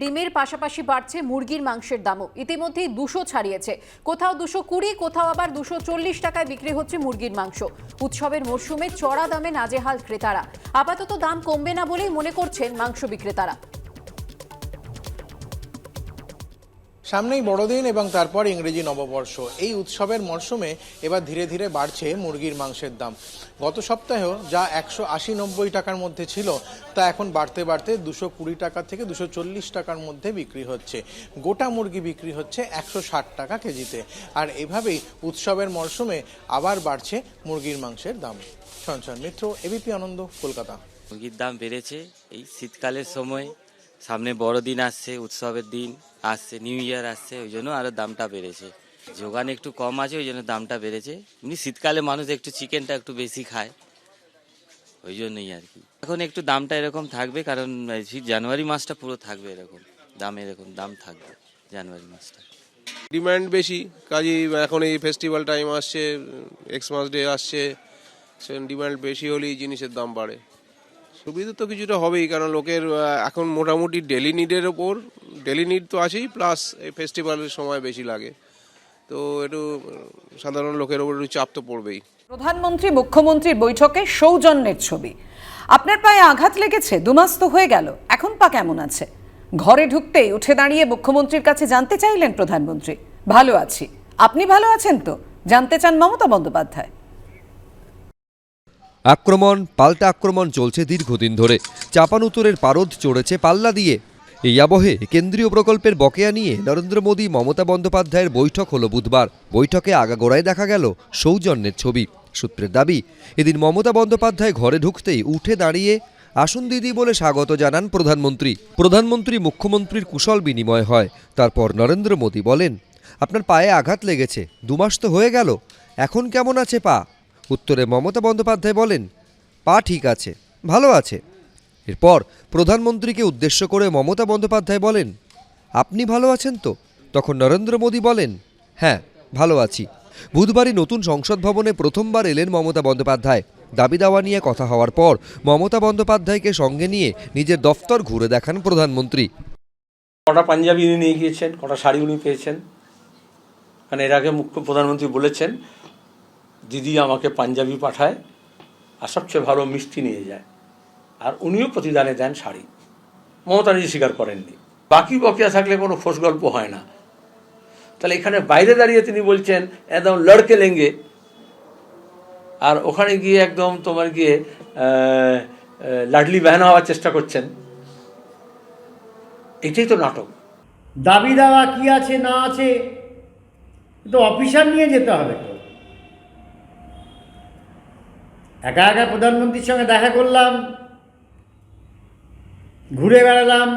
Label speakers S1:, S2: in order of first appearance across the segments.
S1: ডিমের পাশাপাশি বাড়ছে মুরগির মাংসের দামও। ইতিমধ্যেই দুশো ছাড়িয়েছে। কোথাও দুশো কুড়ি, কোথাও আবার দুশো চল্লিশ টাকায় বিক্রি হচ্ছে মুরগির মাংস। উৎসবের মরশুমে চড়া দামে নাজেহাল ক্রেতারা। আপাতত দাম কমবে না বলেই মনে করছেন মাংস বিক্রেতারা।
S2: সামনেই বড়দিন এবং তারপর ইংরেজি নববর্ষ। এই উৎসবের মরশুমে এবার ধীরে ধীরে বাড়ছে মুরগির মাংসের দাম। গত সপ্তাহেও যা একশো আশি নব্বই টাকার মধ্যে ছিল, তা এখন বাড়তে বাড়তে দুশো কুড়ি টাকা থেকে দুশো চল্লিশ টাকার মধ্যে বিক্রি হচ্ছে। গোটা মুরগি বিক্রি হচ্ছে একশো ষাট টাকা কেজিতে। আর এভাবেই উৎসবের মরশুমে আবার বাড়ছে মুরগির মাংসের দাম। সঞ্চয় মিত্র, এবিপি আনন্দ, কলকাতা।
S3: মুরগির দাম বেড়েছে এই শীতকালের সময়। সামনে বড়দিন আসছে, উৎসবের দিন আসছে নিউ ইয়ার আসছে, ওই জন্য আরও দামটা বেড়েছে। যোগান একটু কম আছে, ওই জন্য দামটা বেড়েছে। এমনি শীতকালে মানুষ একটু চিকেনটা একটু বেশি খায়, ওই জন্যই আর কি। এখন একটু দামটা এরকম থাকবে, কারণ জানুয়ারি মাসটা পুরো থাকবে এরকম, দাম এরকম, দাম থাকবে জানুয়ারি মাসটা।
S4: ডিমান্ড বেশি, কাজেই এখন এই ফেস্টিভ্যাল টাইম আসছে এক্সমাস ডে আসছে ডিমান্ড বেশি হলেই জিনিসের দাম বাড়ে। সুবিধা তো কিছুটা হবেই, কারণ লোকের এখন মোটামুটি ডেলি নিডের ওপর ডেলি নিড তো আছেই প্লাস এই ফেস্টিভ্যালের সময় বেশি লাগে। তো একটু সাধারণ লোকের ওপর একটু চাপ তো পড়বেই।
S5: প্রধানমন্ত্রী মুখ্যমন্ত্রীর বৈঠকে সৌজন্যের ছবি। আপনার পায়ে আঘাত লেগেছে, দুমাস তো হয়ে গেল, এখন পা কেমন আছে? ঘরে ঢুকতেই উঠে দাঁড়িয়ে মুখ্যমন্ত্রীর কাছে জানতে চাইলেন প্রধানমন্ত্রী। ভালো আছি। আপনি ভালো আছেন তো? জানতে চান মমতা বন্দ্যোপাধ্যায়।
S6: আক্রমণ, পাল্টা আক্রমণ চলছে দীর্ঘদিন ধরে। চাপান উত্তরের পারদ চড়েছে পাল্লা দিয়ে। এই আবহে কেন্দ্রীয় প্রকল্পের বকেয়া নিয়ে নরেন্দ্র মোদী, মমতা বন্দ্যোপাধ্যায়ের বৈঠক হলো বুধবার। বৈঠকে আগাগোড়ায় দেখা গেল সৌজন্যের ছবি। সূত্রের দাবি, এদিন মমতা বন্দ্যোপাধ্যায় ঘরে ঢুকতেই উঠে দাঁড়িয়ে আসুন দিদি বলে স্বাগত জানান প্রধানমন্ত্রী। প্রধানমন্ত্রী মুখ্যমন্ত্রীর কুশল বিনিময় হয়। তারপর নরেন্দ্র মোদী বলেন, আপনার পায়ে আঘাত লেগেছে, দুমাস তো হয়ে গেল। এখন কেমন আছে পা? উত্তরে মমতা বন্দ্যোপাধ্যায় বলেন, পা ঠিক আছে, ভালো আছে। এরপর প্রধানমন্ত্রীকে উদ্দেশ্য করে মমতা বন্দ্যোপাধ্যায় বলেন, আপনি ভালো আছেন তো? তখন নরেন্দ্র মোদী বলেন হ্যাঁ ভালো আছি। বুধবারই নতুন সংসদ ভবনে প্রথমবার এলেন মমতা বন্দ্যোপাধ্যায়। দাবি দাওয়া নিয়ে কথা হওয়ার পর মমতা বন্দ্যোপাধ্যায়কে সঙ্গে নিয়ে নিজের দফতর ঘুরে দেখান প্রধানমন্ত্রী।
S7: কটা পাঞ্জাবি উনি নিয়ে গিয়েছেন, কটা শাড়ি উনি পেয়েছেন। কারণ এর আগে মুখ্য প্রধানমন্ত্রী বলেছেন দিদি আমাকে পাঞ্জাবি পাঠায় আর সবচেয়ে ভালো মিষ্টি নিয়ে যায়। আর উনিও প্রতিদানে দেন শাড়ি। মমতা নিজে স্বীকার করেননি। বাকি বকেয়া থাকলে কোনো ফোস গল্প হয় না। তাহলে এখানে বাইরে দাঁড়িয়ে তিনি বলছেন, একদম লড়কে লেঙ্গে। আর ওখানে গিয়ে একদম তোমার গিয়ে লাডলি বেহানা হওয়ার চেষ্টা করছেন। এটাই তো নাটক।
S8: দাবি দাওয়া কি আছে, না আছে তো অফিসার নিয়ে যেতে হবে তো। একা একা প্রধানমন্ত্রীর সঙ্গে দেখা করলাম, ঘুরে বেড়ালাম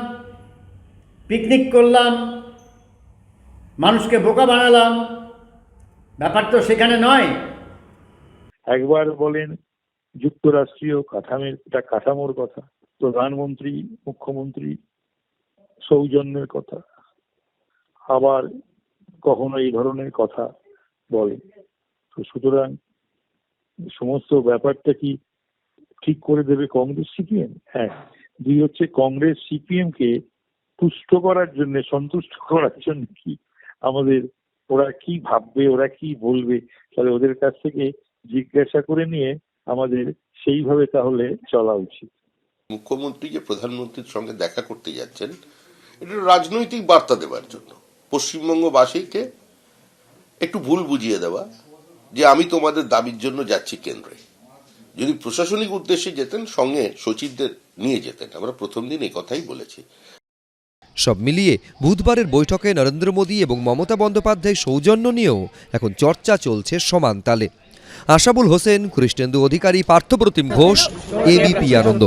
S8: পিকনিক করলাম, মানুষকে বোকা বানালাম। ব্যাপার তো সেখানে নয়।
S9: একবার বলেন যুক্তরাষ্ট্রীয় কাঠামের, এটা কাঠামোর কথা, প্রধানমন্ত্রী, মুখ্যমন্ত্রী, সৌজন্যের কথা, আবার কখনো এই ধরনের কথা বলেন। তো সুতরাং সমস্ত ব্যাপারটা কি ঠিক করে দেবে কংগ্রেস সিপিএম? হ্যাঁ দুই হচ্ছে কংগ্রেস সিপিএম কে তুষ্ট করার জন্য, সন্তুষ্ট করার জন্য কি আমাদের, ওরা কি ভাববে, ওরা কি বলবে? তাহলে ওদের কাছ থেকে জিজ্ঞাসা করে নিয়ে আমাদের সেইভাবে তাহলে চলা উচিত।
S10: মুখ্যমন্ত্রী যে প্রধানমন্ত্রীর সঙ্গে দেখা করতে যাচ্ছেন, এটা রাজনৈতিক বার্তা দেওয়ার জন্য। পশ্চিমবঙ্গবাসীকে একটু ভুল বুঝিয়ে দেওয়া যে আমি তোমাদের দাবির জন্য যাচ্ছি কেন্দ্রে। যদি প্রশাসনিক উদ্দেশ্যে যেতেন, সঙ্গে সচিবদের নিয়ে যেতেন। আমরা প্রথম দিন এই কথাই বলেছি।
S6: সব মিলিয়ে বুধবারের বৈঠকে নরেন্দ্র মোদী এবং মমতা বন্দ্যোপাধ্যায় সৌজন্য নিয়েও এখন চর্চা চলছে সমান তালে। আশাবুল হোসেন খ্রিস্টেন্দু অধিকারী, পার্থপ্রতিম ঘোষ এবিপি আনন্দ।